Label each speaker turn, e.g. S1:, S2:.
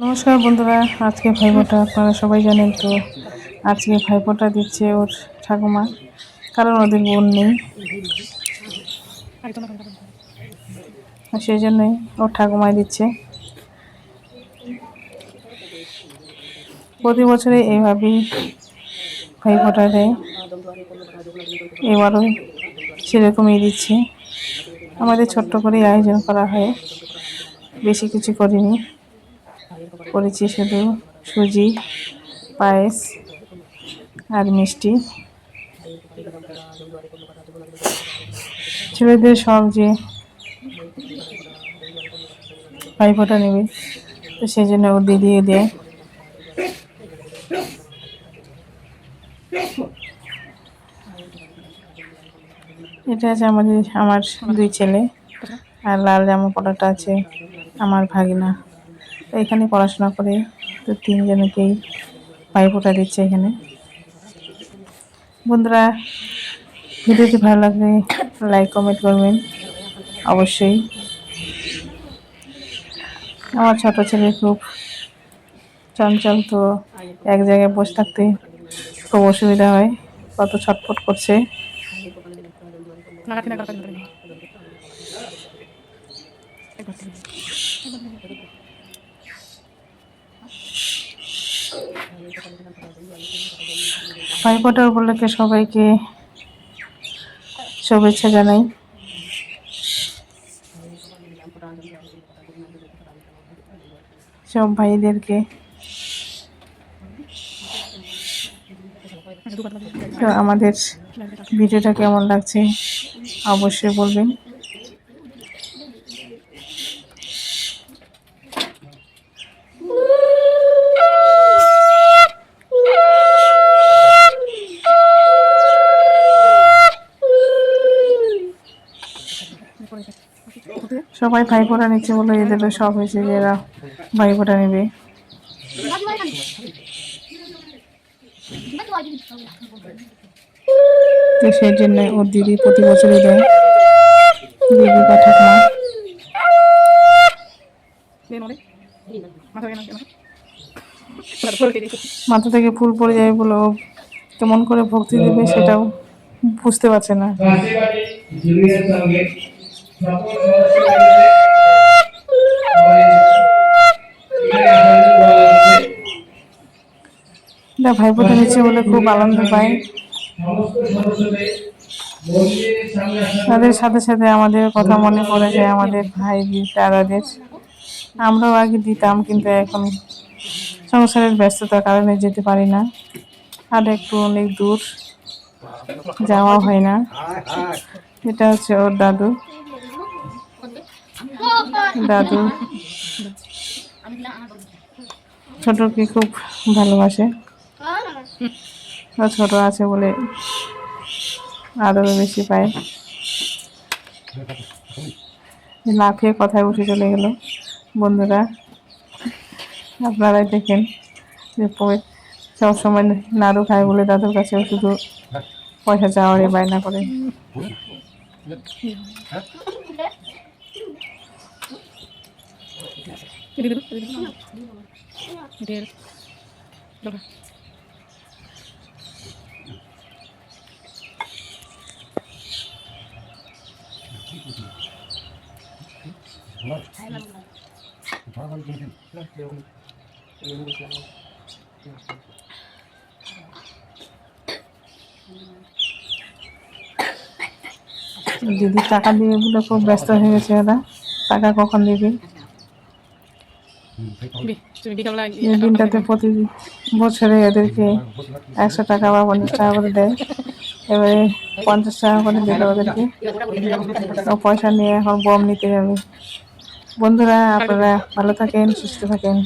S1: নমস্কার বন্ধুরা, আজকে ভাইফোঁটা আপনারা সবাই জানেন তো। আজকে ভাইফোঁটা দিচ্ছে ওর ঠাকুমা, কারণ ওদের বোন নেই। সেই জন্যই ওর ঠাকুমায় দিচ্ছে। প্রতি বছরে এইভাবেই ভাইফোঁটা দেয়। এবারও সেরকমই দিচ্ছে। আমাদের ছোট্ট করেই আয়োজন করা হয়। বেশি কিছু করিনি। করেছি শুধু সুজি, পায়েস আর মিষ্টি। ছেলেদের সব যে ভাইফোঁটা নেবে, তো সেই জন্য ও দিদিয়ে দেয় এটা আছে আমাদের, আমার দুই ছেলে। আর লাল জামা পড়াটা আছে আমার ভাগিনা। তো এখানে পড়াশোনা করে তো তিনজনকেই ভাইফোঁটা দিচ্ছে এখানে। বন্ধুরা, ভিডিওটি ভালো লাগলে লাইক কমেন্ট করবেন, অবশ্যই। আমার ছোট ছেলে খুব চঞ্চল, তো এক জায়গায় বসে থাকতে খুব অসুবিধা হয়, কত ছটফট করছে। ভাইফোঁটা উপলক্ষে সবাইকে শুভেচ্ছা জানাই। সব ভাইদেরকে। তো আমাদের ভিডিওটা কেমন লাগছে? অবশ্যই বলবেন। সবাই ভাই ফোঁটা নিচ্ছে বলে এদের সব হয়েছে যে এরা ভাই ফোঁটা নেবে। তো সেই জন্য ওর দিদি প্রতি বছরই দেয়। দিদি বা ঠাকুমা। মাথা থেকে ফুল পড়ে যাবে বলে ও কেমন করে ভক্তি দেবে সেটাও বুঝতে পারছে না।
S2: সদস্যদের
S1: এটা ভাইফোঁটা নিচ্ছে বলে খুব আনন্দ
S2: আসা
S1: তাদের সাথে সাথে আমাদের কথা মনে পড়ে যায়, আমাদের ভাই দাদাদের। আমরাও আগে দিতাম, কিন্তু এখন সংসারের ব্যস্ততার কারণে যেতে পারি না। আর একটু অনেক দূর যাওয়া হয় না। এটা হচ্ছে ওর দাদু। দাদু। ছোটকে খুব ভালোবাসে। ছোট আছে বলে আদরও বেশি পায়। লাফিয়ে কথায় উঠে চলে গেল বন্ধুরা। আপনারাই দেখেন যে সবসময় নাড়ু খায় বলে দাদুর কাছে শুধু পয়সা চাওয়ারই বায়না করে। দিদি টাকা দিবে বলে খুব ব্যস্ত হয়ে গেছে ওরা। টাকা কখন দিবে? দিনটাতে প্রতি বছরে এদেরকে একশো টাকা বা পঞ্চাশ টাকা করে দেয়। এবারে পঞ্চাশ টাকা করে দিল ওদেরকে। পয়সা নিয়ে এখন বম নিতে যাবে। বন্ধুরা আপনারা ভালো থাকেন সুস্থ থাকেন।